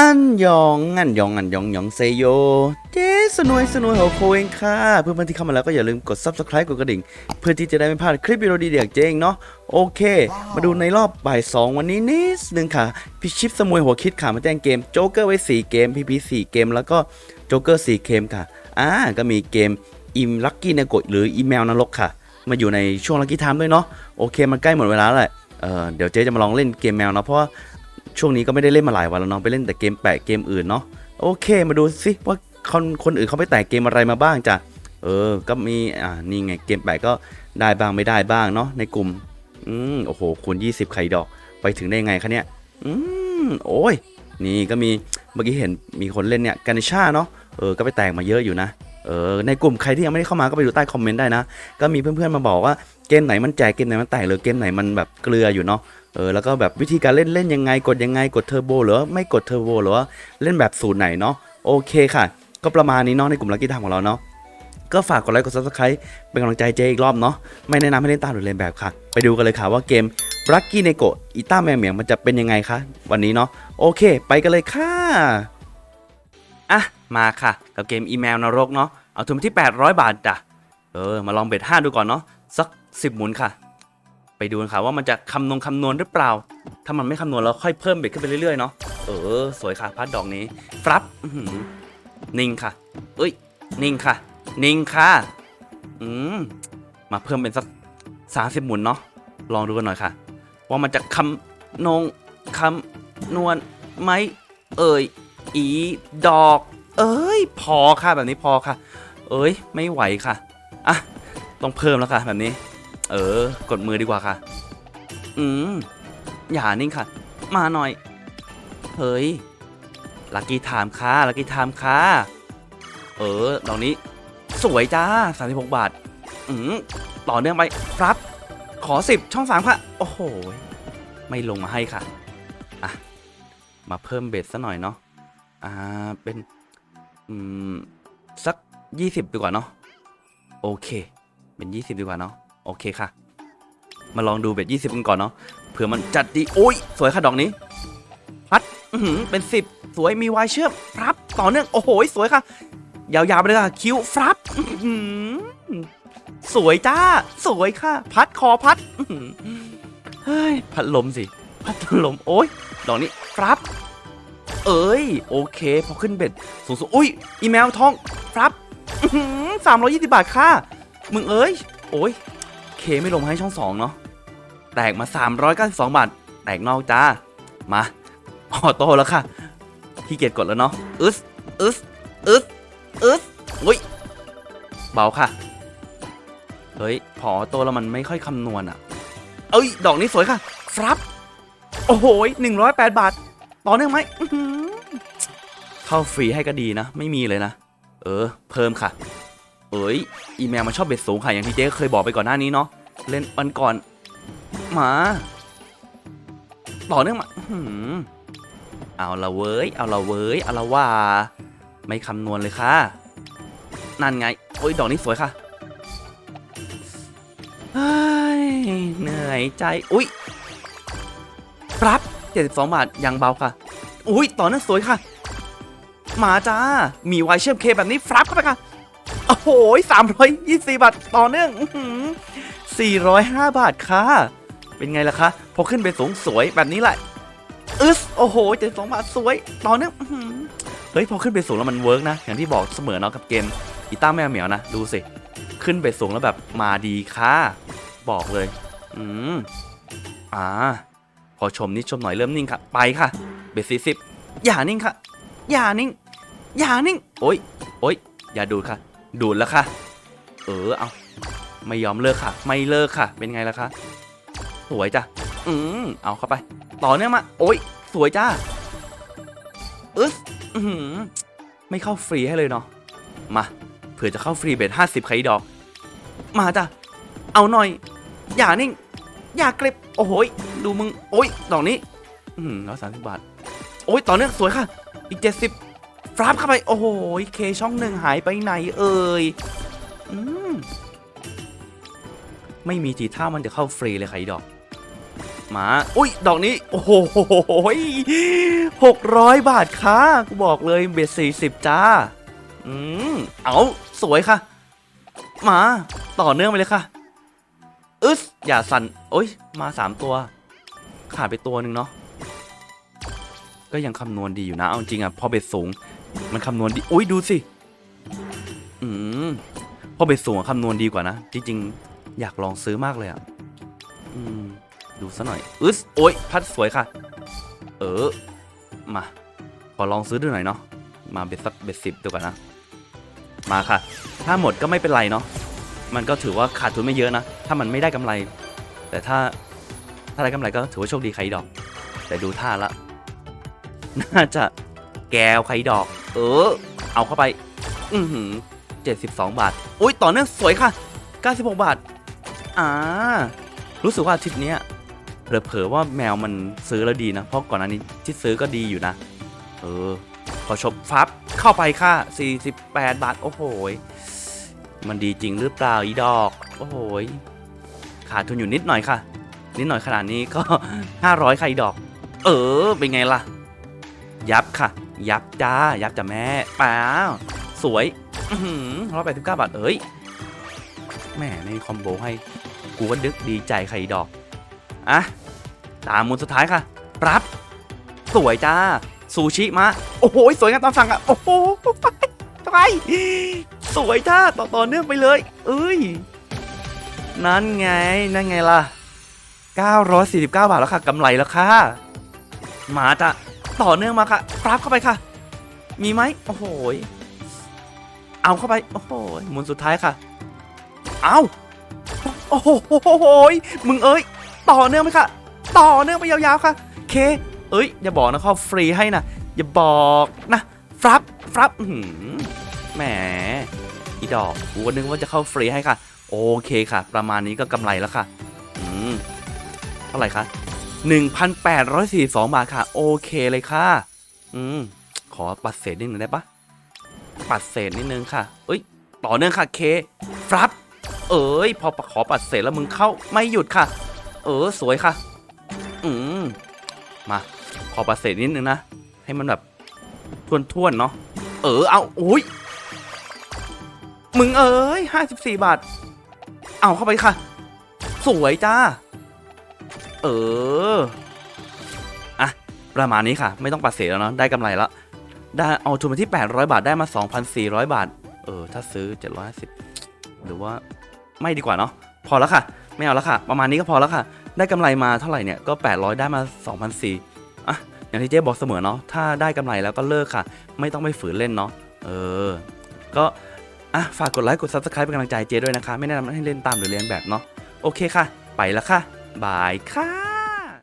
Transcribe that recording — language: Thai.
อันยองอันยองอันยองยองเซโย เจ๊สนวยสนวยหัวโคเองค่ะ เพื่อนๆที่เข้ามาแล้วก็อย่าลืมกด subscribe กดกระดิ่ง เพื่อที่จะได้ไม่พลาดคลิปวิดีโอดีๆจากเจ๊เองเนาะโอเค มาดูในรอบบ่าย 2 วันนี้นิดนึงค่ะ พี่ชิปสมวยหัวคิดค่ะมาแจ้งเกมโจ๊กเกอร์ไว้ 4 เกม พีพี4เกม แล้วก็โจ๊กเกอร์4เกมค่ะ อ่า ก็มีเกมอิมลักกี้ในกดหรืออีเมลนรกค่ะ มาอยู่ในช่วงลักกี้ไทม์ด้วยเนาะโอเคมันใกล้หมดเวลาแล้วแหละเออเดี๋ยวเจ๊จะมาลองเล่นเกมแมวเนาะเพราะว่า ช่วงนี้ก็ไม่ได้เล่นมาหลายวันแล้วเนาะไปเล่นแต่เกมแปะเกมอื่นเนาะโอเค มาดูสิว่าคนคนอื่นเขาไปแตะเกมอะไรมาบ้างจ้ะเออ ก็มีอ่านี่ไงเกมแปะก็ได้บ้างไม่ได้บ้างเนาะในกลุ่มอืมโอ้โหคูณ20 ไข่ดอกไปถึงได้ไงคะเนี่ยอืมโอ้ยนี่ก็มีเมื่อกี้เห็นมีคนเล่นเนี่ยกันชาเนาะเออก็ไปแตกมาเยอะอยู่นะเออในกลุ่มใครที่ยังไม่ได้เข้ามาก็ไปดูใต้คอมเมนต์ได้นะ ก็มีเพื่อนๆมาบอกว่าเกมไหนมันแจกเกมไหนมันแตกหรือเกมไหนมันแบบเกลืออยู่เนาะ เออแล้วก็แบบวิธีการเล่นเล่นยังไงกดยังไงกดเทอร์โบหรือว่าไม่กดเทอร์โบหรือว่าเล่นแบบสูตรไหนเนาะโอเคค่ะ ก็ประมาณนี้เนาะในกลุ่มลักกี้ทามของเราเนาะก็ฝากกดไลค์กดซับสไคร b ์เป็นกำลังใจเจอีกรอบเนาะไม่แนะนำให้เล่นตามหรือเล่นแบบค่ะ ไปดูกันเลยค่ะว่าเกมลักกี้ในโกอีต้าแมวเหมียงมันจะเป็นยังไงคะวันนี้เนาะโอเค ไปกันเลยค่ะอะมาค่ะกับเกมอีเมลนรกเนาะเอาทุนที่ 800 บาทจ้ะเออมาลองเบ็ด5ดูก่อนเนาะสัก 10 หมุนค่ะ ไปดูกันค่ะว่ามันจะคำนวณคำนวณหรือเปล่า ถ้ามันไม่คำนวณเราค่อยเพิ่มเบ็ดขึ้นไปเรื่อยๆเนาะ เออ สวยค่ะพัดดอกนี้ ฟรับนิ่งค่ะ เอ้ย นิ่งค่ะ นิ่งค่ะ อืม มาเพิ่มเป็นสักสามสิบหมุนเนาะ ลองดูกันหน่อยค่ะ ว่ามันจะคำนงคำนวณไหมเอ่ย อีดอก เอ้ย พอค่ะแบบนี้พอค่ะ เอ้ย ไม่ไหวค่ะ อะ ต้องเพิ่มแล้วค่ะแบบนี้ เออ กดมือดีกว่าค่ะ อืม อย่านิ่งค่ะ มาหน่อย เฮ้ย ลักกี้ไทม์ค่ะ ลักกี้ไทม์ค่ะ เออดอกนี้ สวยจ้า36บาท อืม ต่อเนื่องไปครับ ขอ10ช่อง3ค่ะ โอ้โห ไม่ลงมาให้ค่ะ อะ มาเพิ่มเบสซะหน่อยเนาะ อ่า เป็น อืม สัก20ดีกว่าเนาะ โอเค เป็น20ดีกว่าเนาะ โอเคค่ะ มาลองดูเบ็ด20กันก่อนเนาะเผื่อมันจัดดีโอ้ย สวยค่ะดอกนี้ พัดเป็น10สวยมีวายเชื่อมครับต่อเนื่องโอ้โหสวยค่ะ ยาวๆไปเลยค่ะคิ้วฟรับสวยจ้า สวยค่ะ พัดคอพัดเฮ้ยพัดลมสิ พัดลมโอ้ยดอกนี้ฟรับ เอ้ย โอเค พอขึ้นเบ็ดสูงสุดอุ้ยอีเมลทองฟรับสามร้อยยี่สิบบาทค่ะ มึงเอ้ย โอ้ย ไม่ลงให้ช่องสองเนาะแตกมา 392 บาท แตกนอกจ้า มาออโต้แล้วค่ะขี้เกียจกดแล้วเนาะอึสอึสอึสอึสอุ้ยเบาค่ะ เฮ้ย พอออโต้แล้วมันไม่ค่อยคำนวณอะเอ้ย ดอกนี้สวยค่ะฟรับโอ้โหหนึ่งร้อยแปดบาท ต่อเนื่องไหมเข้าฟรีให้ก็ดีนะ ไม่มีเลยนะ เออ เพิ่มค่ะ เอ้ย อีเมลมันชอบเบ็ดสูงค่ะ อย่างที่เจ๊เคยบอกไปก่อนหน้านี้เนาะ เล่นวันก่อน หมา ต่อเนื่องมาอื้อหือเอาละเว้ย เอาละเว้ย เอาละว่า ไม่คำนวณเลยค่ะ นั่นไง โอ้ย ดอกนี้สวยค่ะเฮ้ยเหนื่อยใจ อุ้ยรับ 72 บาทยังเบาค่ะ อุ้ย ต่อเนื่องสวยค่ะ มาจ้า มีไวเชื่อมเคแบบนี้ฟรับเข้าไปค่ะ โอ้โหสามร้อยยี่สิบบาท ต่อเนื่องอื 405 บาทค่ะ เป็นไงล่ะคะ พอขึ้นไปสูงสวยแบบนี้แหละอึสโอ้โหเจ็ดสองบาทสวย ต่อเนื่องเฮ้ย พอขึ้นไปสูงแล้วมันเวิร์กนะ อย่างที่บอกเสมอเนาะกับเกมกีต้าแมวเหมียวนะ ดูสิ ขึ้นไปสูงแล้วแบบมาดีค่ะ บอกเลย อืม อ่า พอชมนิดชมหน่อยเริ่มนิ่งค่ะ ไปค่ะ เบสสี่สิบอย่านิ่งค่ะ อย่านิ่ง อย่านิ่ง โอ้ยโอ้ยอย่าดูดค่ะ ดูดแล้วค่ะ เออ เอา ไม่ยอมเลิกค่ะ ไม่เลิกค่ะ เป็นไงล่ะคะสวยจ้ะอืมเอาเข้าไป ต่อเนื่องมา โอ้ยสวยจ้าอึ๊สอื้อหือไม่เข้าฟรีให้เลยเนาะมาเผื่อจะเข้าฟรีเบ็ดห้าสิบไข่ดอก มาจ้ะเอาหน่อย อย่านิ่ง อย่ากริบโอ้โหยดูมึง โอ้ยดอกนี้อืมร้อยสามสิบบาท โอ้ยต่อเนื่องสวยค่ะ อีกเจ็ดสิบฟรับเข้าไป โอ้โหเคช่องหนึ่งหายไปไหนเอ่ยอืม ไม่มีทีท่ามันจะเข้าฟรีเลยค่ะดอกมาอุ้ย ดอกนี้ โอ้โหหกร้อยบาทค่ะกูบอกเลยเบ็ดสี่สิบจ้า อืม เอาสวยค่ะ มา ต่อเนื่องไปเลยค่ะ อึสอย่าสั่น โอ้ย มาสามตัว ขาดไปตัวหนึ่งเนาะ ก็ยังคำนวณดีอยู่นะ เอาจริงอะพอเบ็ดสูง มันคำนวณดี อุ้ย ดูสิ อืม พอเบ็ดสูงคำนวณดีกว่านะ จริง ๆ อยากลองซื้อมากเลยอะอืมดูซะหน่อยอึสโอ้ยพัดสวยค่ะ เออ มา ขอลองซื้อดูหน่อยเนาะ มาเบ็ดสักเบ็ดสิบดูก่อนนะ มาค่ะ ถ้าหมดก็ไม่เป็นไรเนาะ มันก็ถือว่าขาดทุนไม่เยอะนะ ถ้ามันไม่ได้กำไร แต่ถ้า ถ้าได้กำไรก็ถือว่าโชคดีใครดอก แต่ดูท่าละ น่าจะแกวใครดอก เออ เอาเข้าไป อือหือเจ็ดสิบสองบาท อุ้ยต่อเนื่องสวยค่ะเก้าสิบหกบาท อ่า รู้สึกว่าอาทิตย์เนี้ยเผลอๆว่าแมวมันซื้อแล้วดีนะ เพราะก่อนหน้านี้ที่ซื้อก็ดีอยู่นะ เออพอชมฟับเข้าไปค่ะ 48 บาท โอ้โหมันดีจริงหรือเปล่าอีดอก โอ้โหยขาดทุนอยู่นิดหน่อยค่ะ นิดหน่อยขนาดนี้ก็ 500ค่ะอีดอก เออ เป็นไงล่ะ ยับค่ะ ยับจ้า ยับจ้ะแม่เปล่าสวยร้อยแปดสิบเก้าบาท เอ้ยแม่ไม่มีคอมโบให้ กูก็ดึกดีใจใครดอก อะ ตามมูลสุดท้ายค่ะ ปรับ สวยจ้า ซูชิมา โอ้โห สวยงามตามสั่งอะ โอ้โห ไปไปสวยจ้า ต่อต่อเนื่องไปเลย เอ้ย นั่นไง นั่นไงล่ะ 949 บาทแล้วค่ะกำไรแล้วค่ะมาจ้ะต่อเนื่องมาค่ะปรับเข้าไปค่ะ มีไหมโอ้โหเอาเข้าไป โอ้โหหมุนสุดท้ายค่ะ เอา โอ้โหมึงเอ้ย ต่อเนื่องไหมคะต่อเนื่องไปยาวๆค่ะเค เอ้ย อย่าบอกนะเขาฟรีให้นะ อย่าบอกนะ ฟรับ ฟรับหือแหม อีดอกกูก็นึกว่าจะเข้าฟรีให้ค่ะ โอเคค่ะ ประมาณนี้ก็กำไรแล้วค่ะ อืม เท่าไหร่คะ1,842 บาทค่ะ โอเคเลยค่ะ อืม ขอปัดเศษนิดนึงได้ปะปัดเศษนิดนึงค่ะ เอ้ย ต่อเนื่องค่ะเค ฟรับ เอ้ยพอขอปัดเศษแล้วมึงเข้าไม่หยุดค่ะ เออสวยค่ะ อืมมาขอปัดเศษนิดนึงนะให้มันแบบท่วนๆเนาะเออเอาอุ้ยมึงเอ้ยห้าสิบสี่บาท เอาเข้าไปค่ะ สวยจ้า เอออะประมาณนี้ค่ะ ไม่ต้องปัดเศษแล้วเนาะได้กำไรแล้วได้เอาทุนมาที่ 800 บาทได้มา 2,400 บาท เออ ถ้าซื้อ 750 หรือว่า ไม่ดีกว่าเนาะพอแล้วค่ะ ไม่เอาแล้วค่ะ ประมาณนี้ก็พอแล้วค่ะ ได้กำไรมาเท่าไหร่เนี่ยก็ 800 ได้มา2,004อะอย่างที่เจ๊บอกเสมอเนาะถ้าได้กำไรแล้วก็เลิกค่ะ ไม่ต้องไปฝืนเล่นเนาะเออ ก็อะฝากกดไลค์กด Subscribe เป็นกำลังใจเจ๊ด้วยนะคะ ไม่แนะนำให้เล่นตามหรือเรียนแบบเนาะโอเคค่ะ ไปแล้วค่ะบายค่ะ